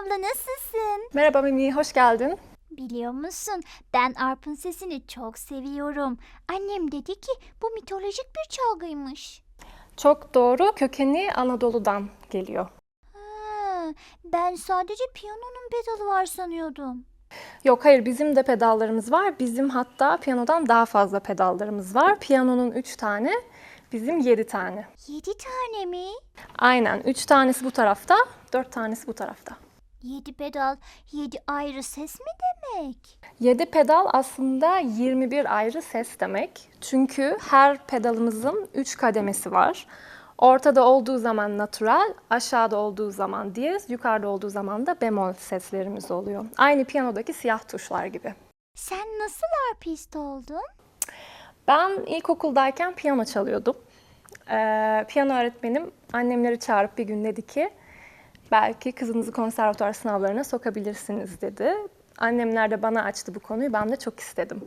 Abla nasılsın? Merhaba Mimi, hoş geldin. Biliyor musun ben arpın sesini çok seviyorum. Annem dedi ki bu mitolojik bir çalgıymış. Çok doğru, kökeni Anadolu'dan geliyor. Ha, ben sadece piyanonun pedalı var sanıyordum. Yok hayır, bizim de pedallarımız var. Bizim hatta piyanodan daha fazla pedallarımız var. Piyanonun 3 tane, bizim 7 tane. Yedi tane mi? Aynen, 3 tanesi bu tarafta, 4 tanesi bu tarafta. Yedi pedal, yedi ayrı ses mi demek? 7 pedal aslında 21 ayrı ses demek. Çünkü her pedalımızın 3 kademesi var. Ortada olduğu zaman natural, aşağıda olduğu zaman diyez, yukarıda olduğu zaman da bemol seslerimiz oluyor. Aynı piyanodaki siyah tuşlar gibi. Sen nasıl arpist oldun? Ben ilkokuldayken piyano çalıyordum. Ee, piyano öğretmenim annemleri çağırıp bir gün dedi ki belki kızınızı konservatuar sınavlarına sokabilirsiniz dedi. Annemler de bana açtı bu konuyu. Ben de çok istedim.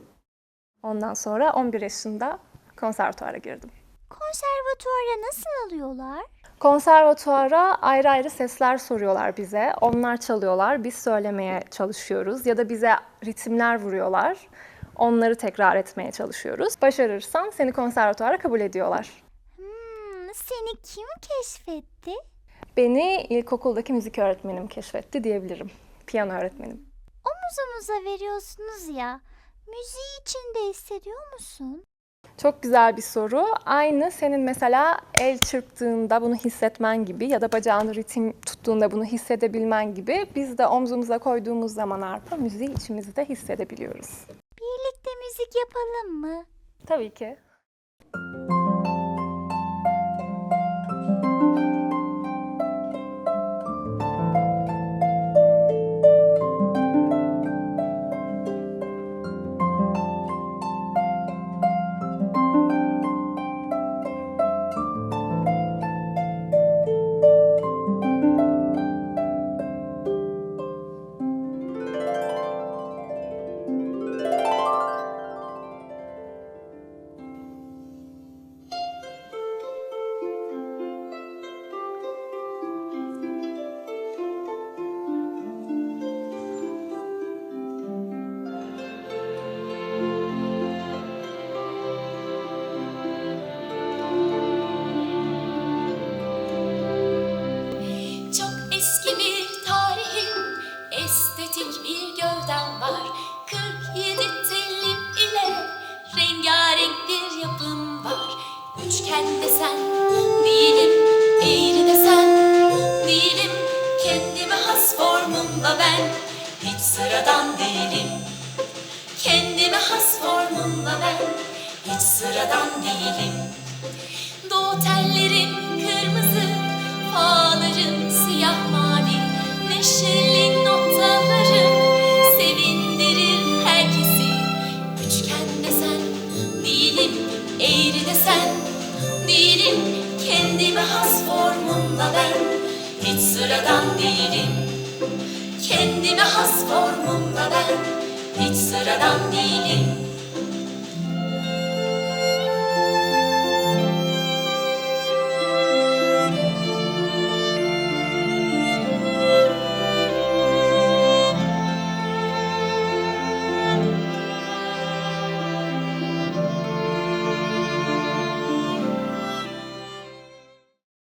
Ondan sonra 11 yaşında konservatuara girdim. Konservatuara nasıl alıyorlar? Konservatuara ayrı ayrı sesler soruyorlar bize. Onlar çalıyorlar, biz söylemeye çalışıyoruz. Ya da bize ritimler vuruyorlar. Onları tekrar etmeye çalışıyoruz. Başarırsan seni konservatuara kabul ediyorlar. Hmm, seni kim keşfetti? Beni ilkokuldaki müzik öğretmenim keşfetti diyebilirim. Piyano öğretmenim. Omuz omuza veriyorsunuz ya. Müziği içinde hissediyor musun? Çok güzel bir soru. Aynı senin mesela el çırptığında bunu hissetmen gibi ya da bacağını ritim tuttuğunda bunu hissedebilmen gibi biz de omzumuza koyduğumuz zaman arpa müziği içimizde hissedebiliyoruz. Birlikte müzik yapalım mı? Tabii ki. Formumla ben hiç sıradan değilim. Doğu tellerin kırmızı, fağların siyah mavi, neşeli notalarım sevindirir herkesi. Üçgen desen değilim, eğri desen değilim, kendime has formumla ben hiç sıradan değilim. Kendime has formumla ben hiç sıradan değilim.